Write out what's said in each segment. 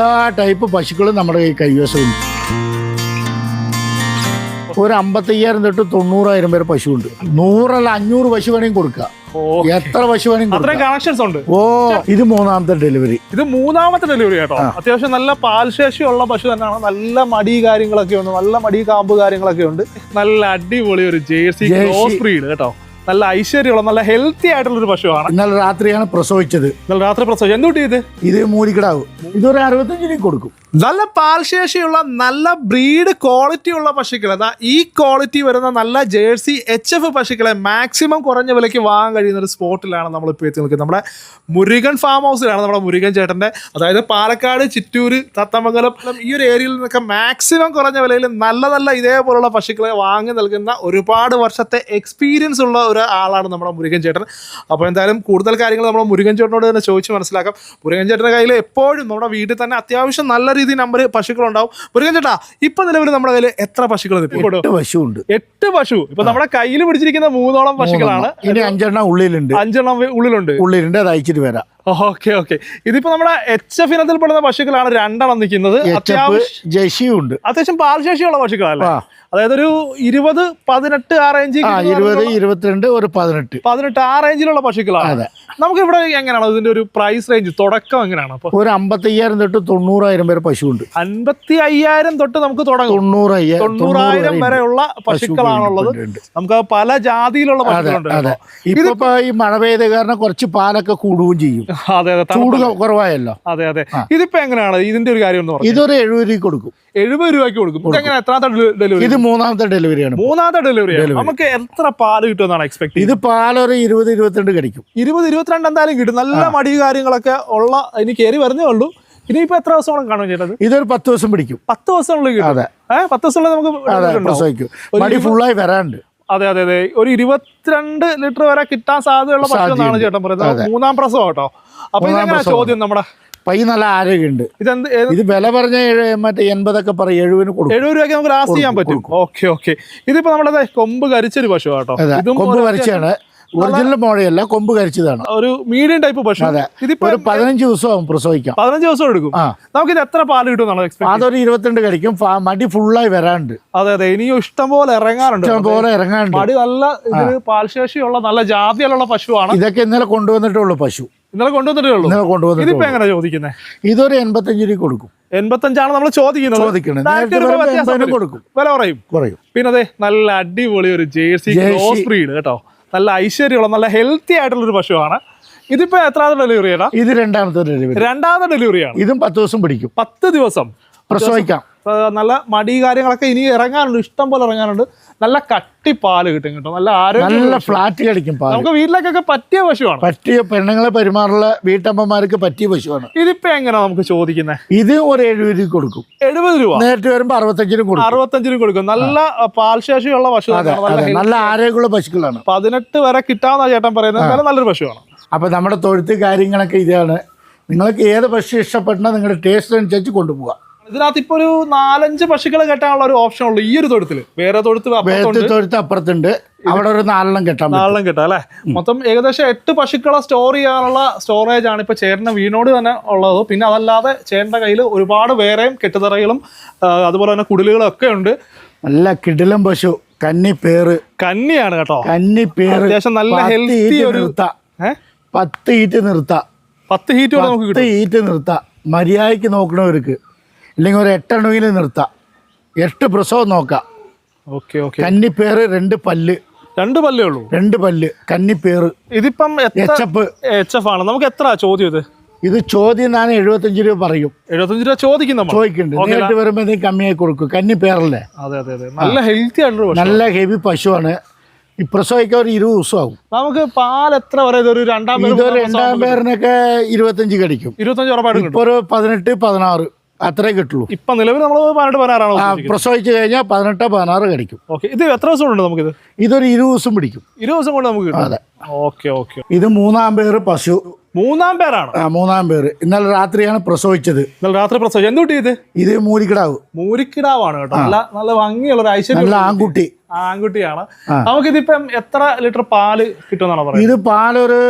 എല്ലാ ടൈപ്പ് പശുക്കളും നമ്മുടെ കൈവശമുണ്ട്. ഒരു അമ്പത്തയ്യായിരം തൊട്ട് തൊണ്ണൂറായിരം വരെ പശുവുണ്ട്. നൂറല്ല അഞ്ഞൂറ് പശു വേണമെങ്കിൽ കൊടുക്കുക എത്ര പശു വേണമെങ്കിൽ കണക്ഷൻസ് ഉണ്ട്. ഓ ഇത് മൂന്നാമത്തെ ഡെലിവറി ഇത് മൂന്നാമത്തെ ഡെലിവറി കേട്ടോ. അത്യാവശ്യം നല്ല പാൽശേഷിയുള്ള പശു തന്നെയാണ്. നല്ല മടി കാര്യങ്ങളൊക്കെ ഉണ്ട്. നല്ല മടി കാമ്പ് കാര്യങ്ങളൊക്കെ ഉണ്ട്. നല്ല അടിപൊളി ഒരു ജേഴ്സി. ക്രോസ് ബ്രീഡ് കേട്ടോ. നല്ല ഐശ്വര്യമുള്ള നല്ല ഹെൽത്തി ആയിട്ടുള്ള ഒരു പശുവാണ്. ഇന്നലെ രാത്രിയാണ് പ്രസവിച്ചത്. ഇന്നലെ രാത്രി പ്രസവം എന്തുട്ടി ഇത് ഇത് മൂലിക്കിടാവ്. ഇതൊരു അറുപത്തഞ്ചിന് കൊടുക്കും. നല്ല പാൽശേഷിയുള്ള നല്ല ബ്രീഡ് ക്വാളിറ്റി ഉള്ള പശുക്കൾ അതാ ഈ ക്വാളിറ്റി വരുന്ന നല്ല ജേഴ്സി എച്ച് എഫ് പശുക്കളെ മാക്സിമം കുറഞ്ഞ വിലയ്ക്ക് വാങ്ങാൻ കഴിയുന്ന ഒരു സ്പോട്ടിലാണ് നമ്മൾ ഇപ്പോൾ എത്തി നിൽക്കുന്നത്. നമ്മുടെ മുരുകൻ ഫാം ഹൗസിലാണ് നമ്മുടെ മുരുകൻ ചേട്ടന്റെ അതായത് പാലക്കാട് ചിറ്റൂർ തത്തമംഗലം ഈ ഒരു ഏരിയയിൽ നിന്നൊക്കെ മാക്സിമം കുറഞ്ഞ വിലയിൽ നല്ല നല്ല ഇതേപോലുള്ള പശുക്കളെ വാങ്ങി നൽകുന്ന ഒരുപാട് വർഷത്തെ എക്സ്പീരിയൻസ് ഉള്ള ഒരു ആളാണ് നമ്മുടെ മുരുകൻ ചേട്ടൻ. അപ്പോൾ എന്തായാലും കൂടുതൽ കാര്യങ്ങൾ നമ്മുടെ മുരുകൻ ചേട്ടനോട് തന്നെ ചോദിച്ച് മനസ്സിലാക്കാം. മുരുകൻ ചേട്ടന്റെ കയ്യിൽ എപ്പോഴും നമ്മുടെ വീട്ടിൽ തന്നെ അത്യാവശ്യം നല്ല രീതിയിൽ നമ്പർ പശുക്കളുണ്ടാവും. മുരുകൻ ചേട്ടാ ഇപ്പം നിലവിൽ നമ്മുടെ കയ്യിൽ എത്ര പശുക്കൾ എട്ട് പശുവുണ്ട് എട്ട് പശു. ഇപ്പൊ നമ്മുടെ കയ്യിൽ പിടിച്ചിരിക്കുന്ന മൂന്നോളം പശുക്കളാണ്. ഇനി അഞ്ചെണ്ണം ഉള്ളിലുണ്ട്. അഞ്ചെണ്ണം ഉള്ളിലുണ്ട്. ഉള്ളിലുണ്ട് അത് അയച്ചിട്ട് വരാം. Okay okay. ഇതിപ്പോ നമ്മുടെ എച്ച് എഫ് ഇനത്തിൽ പെടുന്ന പശുക്കളാണ് രണ്ടെണ്ണം നിൽക്കുന്നത്. അത്യാവശ്യം അത്യാവശ്യം പാൽശേഷിയുള്ള പശുക്കളല്ലേ? അതായത് ഒരു ഇരുപത് പതിനെട്ട് ആ റേഞ്ച് ഇരുപത് ഇരുപത്തിരണ്ട് ഒരു പതിനെട്ട്. പതിനെട്ട് ആ റേഞ്ചിലുള്ള പശുക്കളാണ്. അതെ. നമുക്ക് ഇവിടെ എങ്ങനെയാണ്? ഇതിന്റെ ഒരു പ്രൈസ് റേഞ്ച് തുടക്കം എങ്ങനെയാണ്? അപ്പൊ ഒരു അമ്പത്തയ്യായിരം തൊട്ട് തൊണ്ണൂറായിരം വരെ പശു ഉണ്ട് അൻപത്തി അയ്യായിരം തൊട്ട് നമുക്ക് തുടങ്ങും. തൊണ്ണൂറായിരം തൊണ്ണൂറായിരം വരെയുള്ള പശുക്കളാണുള്ളത്. നമുക്ക് പല ജാതിയിലുള്ള പശുക്കളുണ്ട് ഇപ്പൊ ഈ മഴ പെയ്ത കാരണം കുറച്ച് പാലൊക്കെ കൂടുകയും ചെയ്യും. അതെ അതെ ചൂട് കുറവായല്ലോ. അതെ അതെ. ഇതിപ്പോ എങ്ങനെയാണ്? ഇതിന്റെ ഒരു കാര്യം എന്ന് ഇതൊരു എഴുപത് രൂപ കൊടുക്കും. എഴുപത് രൂപയ്ക്ക് കൊടുക്കും. എങ്ങനെ എത്രാമത്തെ ഡെലിവറി? ഇത് മൂന്നാമത്തെ ഡെലിവറിയാണ് മൂന്നാമത്തെ ഡെലിവറി നമുക്ക് എത്ര പാൽ കിട്ടുമെന്നാണ് എക്സ്പെക്ട് ഇത് പാലൊരു ഇരുപത് ഇരുപത്തിരണ്ട് കടിക്കും. ഇരുപത് ഇരുപത്തിരണ്ട് എന്തായാലും കിട്ടും. നല്ല മടി കാര്യങ്ങളൊക്കെ ഉള്ള ഇനി കയറി വരുന്നേ ഉള്ളൂ. ഇനിയിപ്പോ എത്ര ദിവസമാണ് കാണും ചേട്ടത്? ഇതൊരു പത്ത് ദിവസം പിടിക്കും. പത്ത് ദിവസമുള്ളിൽ കിട്ടും. അതെ. ഏഹ് പത്ത് ദിവസമുള്ള നമുക്ക് പ്രസവിക്കും. മടി ഫുള്ളായി വരാണ്ട് അതെ അതെ അതെ. ഒരു ഇരുപത്തിരണ്ട് ലിറ്റർ വരെ കിട്ടാൻ സാധ്യതയുള്ള പശു ചേട്ടൻ പറയുന്നത്. മൂന്നാം പ്രസവം കേട്ടോ. അപ്പൊ ചോദ്യം നമ്മുടെ പൈ നല്ല ആരോഗ്യമുണ്ട്. ഇതെന്ത് ഇത് വില പറഞ്ഞ മറ്റേ എൺപതൊക്കെ പറയും എഴുപതിന് കൊടുക്കും. എഴുപത് രൂപയ്ക്ക് നമുക്ക് ലാസ്റ്റ് ചെയ്യാൻ പറ്റും. Okay okay. ഇതിപ്പോ നമ്മുടെ കൊമ്പ് കരിച്ചൊരു പശു കേട്ടോ. കൊമ്പ് കരിച്ചാണ്. വരച്ചാണ് ഒറിജിനൽ മോഴയല്ല കൊമ്പ് കരിച്ചതാണ്. ഒരു മീഡിയം ടൈപ്പ് പശു ഇതിപ്പോ ഒരു പതിനഞ്ച് ദിവസമാവും പ്രസവിക്കാം. പതിനഞ്ച് ദിവസം എടുക്കും. നമുക്ക് ഇത് എത്ര പാൽ കിട്ടും അതൊരു ഇരുപത്തിരണ്ട് കഴിക്കും മടി ഫുള്ളായി വരാണ്ട്. അതെ അതെ. ഇനിയും ഇഷ്ടം പോലെ ഇറങ്ങാറുണ്ട് ഇഷ്ടം പോലെ ഇറങ്ങാണ്ട്. മടി നല്ല പാൽശേഷിയുള്ള നല്ല ജാതിയുള്ള പശുവാണ്. ഇതൊക്കെ ഇന്നലെ കൊണ്ടുവന്നിട്ടുള്ളൂ പശു. ഇന്നലെ കൊണ്ടുവന്നിട്ടേ ഉള്ളൂ? ഇന്നലെ കൊണ്ടുവന്നിട്ടുള്ളൂ ഇതിപ്പോ എങ്ങനെ ചോദിക്കുന്നത് ഇതൊരു എൺപത്തഞ്ച് രൂപ കൊടുക്കും. എൺപത്തഞ്ചാണ് നമ്മൾ ചോദിക്കുന്നത്. ചോദിക്കുന്നത്. കൊടുക്കും. വില കുറയും. കുറയും. പിന്നെ അതെ നല്ല അടിപൊളി ഒരു ജേഴ്സി ജേഴ്സി. ക്രോസ് ബ്രീഡ് കേട്ടോ. നല്ല ഐശ്വര്യമുള്ള നല്ല ഹെൽത്തി ആയിട്ടുള്ള ഒരു പശുവാണ്. ഇതിപ്പോ എത്രാമത്തെ ഡെലിവറി ആണ് ഇത് രണ്ടാമത്തെ ഡെലിവറി രണ്ടാമത്തെ ഡെലിവറിയാണ് ഇതും പത്ത് ദിവസം പിടിക്കും. പത്ത് ദിവസം. പ്രസവിക്കാം. നല്ല മടി കാര്യങ്ങളൊക്കെ ഇനി ഇറങ്ങാനുണ്ട്. ഇഷ്ടം പോലെ ഇറങ്ങാനുണ്ട്. നല്ല കട്ടി പാൽ കിട്ടും കേട്ടോ. നല്ല ആരോഗ്യം നല്ല ഫ്ലാറ്റ് കടിക്കും പാൽ. നമുക്ക് വീട്ടിലേക്കൊക്കെ പറ്റിയ പശുവാണ്. പറ്റിയ പെണ്ണുങ്ങളെ പെരുമാറുള്ള വീട്ടമ്മമാർക്ക് പറ്റിയ പശുവാണ്. ഇതിപ്പോ എങ്ങനെയാ നമുക്ക് ചോദിക്കുന്നത് ഇത് ഒരു എഴുപത് രൂപ കൊടുക്കും. എഴുപത് രൂപ? നേരിട്ട് വരുമ്പോ അറുപത്തഞ്ചിനും കൊടുക്കും. അറുപത്തഞ്ചിനും കൊടുക്കും. നല്ല പാൽശേഷിയുള്ള പശു. നല്ല ആരോഗ്യമുള്ള പശുക്കളാണ്. പതിനെട്ട് വരെ കിട്ടാവുന്ന ചേട്ടൻ പറയുന്നത്. നല്ലൊരു പശുവാണ്. അപ്പൊ നമ്മുടെ തൊഴുത്ത് കാര്യങ്ങളൊക്കെ ഇതാണ്. നിങ്ങൾക്ക് ഏത് പശു ഇഷ്ടപ്പെടണം നിങ്ങളുടെ ടേസ്റ്റ് അനുസരിച്ച് കൊണ്ടുപോകാം ഇതിനകത്ത് ഇപ്പൊ ഒരു നാലഞ്ച് പശുക്കളെ കെട്ടാനുള്ള ഒരു ഓപ്ഷൻ ഉള്ളൂ ഈ ഒരു തൊഴുത്തിൽ. വേറെ തൊഴുത്ത് തൊഴുത്ത് അപ്പുറത്തുണ്ട്. അവിടെ ഒരു നാലെണ്ണം കെട്ടാം നാലെണ്ണം കെട്ടാം അല്ലെ? മൊത്തം ഏകദേശം എട്ട് പശുക്കളെ സ്റ്റോർ ചെയ്യാനുള്ള സ്റ്റോറേജ് ആണ് ഇപ്പൊ ചേട്ടന്റെ വീടിനോട് തന്നെ ഉള്ളത്. പിന്നെ അതല്ലാതെ ചേട്ടന്റെ കയ്യിൽ ഒരുപാട് വേറെയും കെട്ടുതറകളും അതുപോലെ തന്നെ കുടിലുകളും ഒക്കെ ഉണ്ട്. നല്ല കിടിലം പശു. കന്നി പേര് കന്നിയാണ് കേട്ടോ. കന്നി പേര് അത്യാവശ്യം നല്ല ഹെൽത്തി ഒരു- പത്ത് ഹീറ്റ് നിർത്താം. പത്ത് ഹീറ്റ് നമുക്ക് ഹീറ്റ് നിർത്താം. മര്യാദയ്ക്ക് നോക്കണവർക്ക്. ഇല്ലെങ്കിൽ ഒരു എട്ടെണ്ണമെങ്കിലും നിർത്താം. എട്ട് പ്രസവം നോക്കാം. Okay okay. കന്നിപ്പേറ് രണ്ട് പല്ല്. രണ്ട് പല്ലേ ഉള്ളൂ? രണ്ട് പല്ല് കന്നിപ്പേറ്. ഇതിപ്പം എച്ചപ്പ് എച്ച് എഫ്. ആണ്? നമുക്ക് എത്ര ചോദ്യം ഇത്? ഇത് ചോദ്യം ഞാൻ എഴുപത്തഞ്ച് രൂപ പറയും. എഴുപത്തഞ്ച് രൂപ ചോദിക്കുന്നു ചോദിക്കുന്നുണ്ട്. നേരിട്ട് വരുമ്പോൾ കമ്മിയായി കൊടുക്കും. കന്നിപ്പേറല്ലേ? അതെ അതെ അതെ. നല്ല ഹെൽത്തി ആയിട്ടുള്ള നല്ല ഹെവി പശുവാണ്. ഈ പ്രസവിക്കാൻ ഒരു ഇരുപത് ദിവസമാവും. നമുക്ക് പാൽ എത്ര വരെ ഇതൊരു രണ്ടാം പേര് രണ്ടാം പേരിനൊക്കെ ഇരുപത്തഞ്ച് കടിക്കും. ഇരുപത്തഞ്ച് ഉറപ്പായിട്ട് ഇപ്പൊ ഒരു പതിനെട്ട് പതിനാറ്. അത്രേ കിട്ടുള്ളൂ. ഇപ്പൊ നിലവിൽ നമ്മൾ പതിനെട്ട് പതിനാറാണോ പ്രസവിച്ച് കഴിഞ്ഞാൽ പതിനെട്ട് പതിനാറ് കടിക്കും. ഓക്കെ. ഇത് എത്ര ദിവസം ഉണ്ട് നമുക്കിത്? ഇതൊരു ഇരുപത് ദിവസം പിടിക്കും. ഇരുപത് ദിവസം കൊണ്ട് നമുക്ക് അതെ. Okay okay. ഇത് മൂന്നാം പേര് പശു. മൂന്നാം പേരാണ്? ആ മൂന്നാം പേര്. ഇന്നലെ രാത്രിയാണ് പ്രസവിച്ചത്. ഇന്നലെ രാത്രി പ്രസവിച്ചത് എന്തുട്ടി ഇത്? ഇത് മൂരിക്കിടാവ്. മൂരിക്കിടാവാണ് കേട്ടോ. നല്ല നല്ല ഭംഗിയുള്ള ഒരു ഐശ്വര്യം നല്ല ആൺകുട്ടി. ആൺകുട്ടിയാണ്. നമുക്ക് നമുക്കിതിപ്പം എത്ര ലിറ്റർ പാൽ കിട്ടുമെന്നാണ് പറയുന്നത്? ഇത് പാലൊരു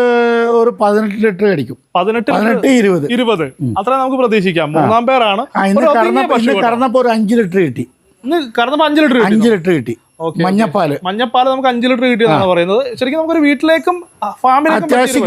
ഒരു പതിനെട്ട് ലിറ്റർ അടിക്കും. പതിനെട്ട് പതിനെട്ട് ഇരുപത്. ഇരുപത്. അത്ര നമുക്ക് പ്രതീക്ഷിക്കാം. മൂന്നാം പേരാണ് കറന്നപ്പോ ഒരു അഞ്ച് ലിറ്റർ കിട്ടി. കറന്നപ്പോ അഞ്ച് ലിറ്റർ അഞ്ച് ലിറ്റർ കിട്ടി. മഞ്ഞപ്പാൽ. മഞ്ഞപ്പാൽ നമുക്ക് അഞ്ച് ലിറ്റർ കിട്ടിയതാണ് പറയുന്നത്. ശരിക്കും നമുക്കൊരു വീട്ടിലേക്കും ഫാമിലേക്കും അത്യാവശ്യം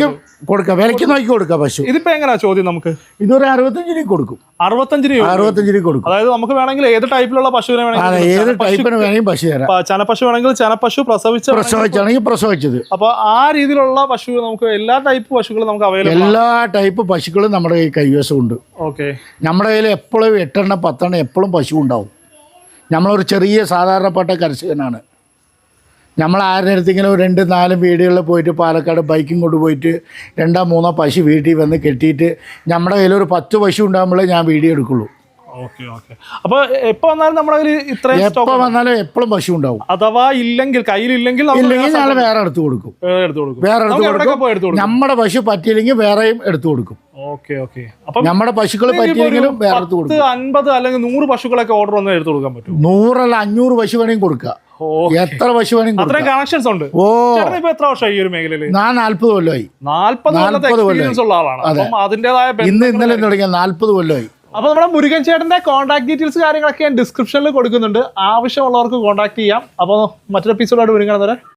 കൊടുക്കാം. വിലയ്ക്ക് നോക്കി കൊടുക്കാം പശു. ഇതിപ്പോ എങ്ങനെയാ ചോദ്യം നമുക്ക്? ഇതൊരു അറുപത്തഞ്ച് രൂപ കൊടുക്കും. അറുപത്തഞ്ച് രൂപ അറുപത്തഞ്ച് രൂപ കൊടുക്കും. അതായത് നമുക്ക് വേണമെങ്കിൽ ഏത് ടൈപ്പിലുള്ള പശുവിനെ വേണമെങ്കിൽ ഏത് ടൈപ്പിന് വേണമെങ്കിൽ പശു തരാം. ചനപ്പശു വേണമെങ്കിൽ ചനപ്പശു പ്രസവിച്ച പ്രസവിച്ചാണെങ്കിൽ പ്രസവിച്ചത്. അപ്പൊ ആ രീതിയിലുള്ള പശു നമുക്ക് എല്ലാ ടൈപ്പ് പശുക്കളും നമുക്ക് അവൈലബിൾ എല്ലാ ടൈപ്പ് പശുക്കളും നമ്മുടെ കൈവശമുണ്ട്. ഓക്കെ. നമ്മുടെ കയ്യിൽ എപ്പോഴും എട്ടെണ്ണം പത്തെണ്ണം എപ്പോഴും പശു ഉണ്ടാവും. നമ്മളൊരു ചെറിയ സാധാരണപ്പെട്ട കർഷകനാണ് നമ്മൾ ആരുടെ അടുത്തെങ്കിലും ഒരു രണ്ട് നാലും വീടുകളിൽ പോയിട്ട് പാലക്കാട് ബൈക്കും കൊണ്ടുപോയിട്ട് രണ്ടോ മൂന്നോ പശു വീട്ടിൽ വന്ന് കെട്ടിയിട്ട് നമ്മുടെ കയ്യിലൊരു പത്ത് പശു ഉണ്ടാകുമ്പോഴേ ഞാൻ വീഡിയോ എടുക്കുള്ളൂ. Okay okay. അപ്പൊ എപ്പോ വന്നാലും നമ്മുടെ കയ്യിൽ ഇത്രയും എപ്പോ വന്നാലും എപ്പോഴും പശു ഉണ്ടാവും. അഥവാ ഇല്ലെങ്കിൽ കയ്യിലില്ലെങ്കിൽ ഇല്ലെങ്കിൽ ഞങ്ങൾ വേറെ എടുത്തു കൊടുക്കും. വേറെ എടുത്തു കൊടുക്കും. വേറെ എടുത്തു കൊടുക്കും. നമ്മുടെ പശു പറ്റിയില്ലെങ്കിൽ വേറെയും എടുത്തു കൊടുക്കും. Okay okay. അപ്പൊ നമ്മുടെ പശുക്കൾ പറ്റിയെങ്കിലും വേറെ എടുത്തു കൊടുക്കും. അൻപത് അല്ലെങ്കിൽ നൂറ് പശുക്കളൊക്കെ ഓർഡർ വന്നാൽ എടുത്തു കൊടുക്കാൻ പറ്റും നൂറല്ല അഞ്ഞൂറ് പശു വേണമെങ്കിൽ കൊടുക്കുക എത്ര പശു വേണമെങ്കിലും കണക്ഷൻസ് ഉണ്ട്. ഓ. ഇപ്പൊ എത്ര വർഷമായി ഈ ഒരു മേഖലയിൽ ഞാൻ നാല്പത് കൊല്ലമായി നാല്പത് കൊല്ലത്തെ എക്സ്പീരിയൻസ് ഉള്ള ആളാണ്. അപ്പം അതിന്റേതായ ഇന്ന് ഇന്നലെ തുടങ്ങിയ നാല്പത് കൊല്ലമായി അപ്പൊ നമ്മുടെ മുരുകൻ ചേട്ടന്റെ കോൺടാക്ട് ഡീറ്റെയിൽസ് കാര്യങ്ങളൊക്കെ ഞാൻ ഡിസ്ക്രിപ്ഷനിൽ കൊടുക്കുന്നുണ്ട്. ആവശ്യമുള്ളവർക്ക് കോൺടാക്ട് ചെയ്യാം. അപ്പോൾ മറ്റൊരു എപ്പിസോഡായിട്ട് മുരുകൻ വരെ